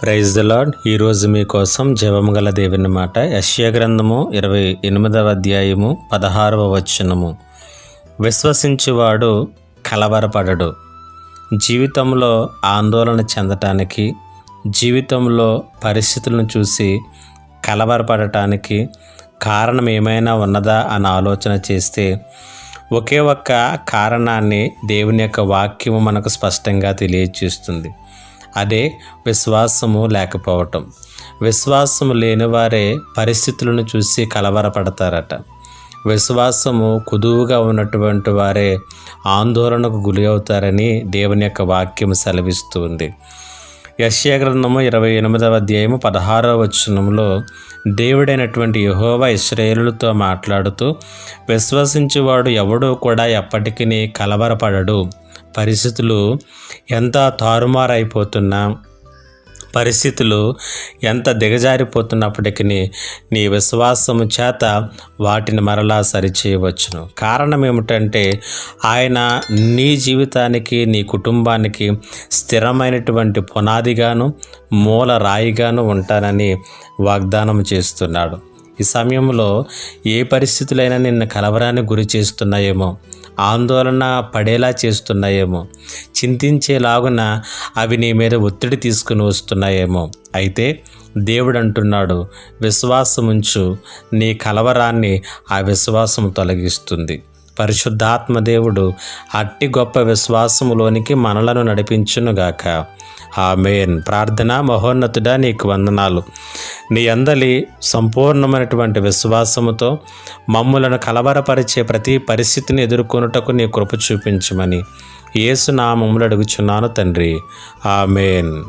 Praise the lord ఈరోజు మీకోసం జపముగల దేవుని మాట. యశ్య గ్రంథము ఇరవై ఎనిమిదవ అధ్యాయము పదహారవ వచనము. విశ్వసించువాడు కలవరపడడు. జీవితంలో ఆందోళన చెందటానికి జీవితంలో పరిస్థితులను చూసి కలవరపడటానికి కారణం ఏమైనా ఉన్నదా అని ఆలోచన చేస్తే ఒకే ఒక్క కారణాన్ని దేవుని యొక్క వాక్యము మనకు స్పష్టంగా తెలియజేస్తుంది అదే విశ్వాసము లేకపోవటం. విశ్వాసము లేని వారే పరిస్థితులను చూసి కలవరపడతారట. విశ్వాసము కుదువుగా ఉన్నటువంటి వారే ఆందోళనకు గురి అవుతారని దేవుని యొక్క వాక్యం సెలవిస్తుంది యశ్యా గ్రంథము ఇరవై ఎనిమిదవ అధ్యాయము పదహారవ వచనంలో దేవుడైనటువంటి యహోవా ఇస్రాయేలులతో మాట్లాడుతూ విశ్వసించేవాడు ఎవడూ కూడా ఎప్పటికీ కలవరపడడు. పరిస్థితులు ఎంత తారుమారైపోతున్నా పరిస్థితులు ఎంత దిగజారిపోతున్నప్పటికీ నీ విశ్వాసము చేత వాటిని మరలా సరిచేయవచ్చును. కారణం ఏమిటంటే ఆయన నీ జీవితానికి నీ కుటుంబానికి స్థిరమైనటువంటి పునాదిగాను మూల రాయిగాను ఉంటానని వాగ్దానం చేస్తున్నాడు. ఈ సమయంలో ఏ పరిస్థితులైనా నిన్ను కలవరానికి గురి చేస్తున్నాయేమో ఆందోళన పడేలా చేస్తున్నాయేమో చింతించేలాగున అవి నీ మీద ఒత్తిడి తీసుకుని వస్తున్నాయేమో. అయితే దేవుడు అంటున్నాడు విశ్వాసముంచు నీ కలవరాన్ని ఆ విశ్వాసం తొలగిస్తుంది. పరిశుద్ధాత్మ దేవుడు అట్టి గొప్ప విశ్వాసములోనికి మనలను నడిపించునుగాక. ఆమెన్. ప్రార్థన మహోన్నతుడా నీకు వందనాలు. నీ అందలి సంపూర్ణమైనటువంటి విశ్వాసముతో మమ్ములను కలవరపరిచే ప్రతి పరిస్థితిని ఎదుర్కొనుటకు నీ కృప చూపించమని ఏసునామములు అడుగుచున్నాను తండ్రి. ఆమెన్.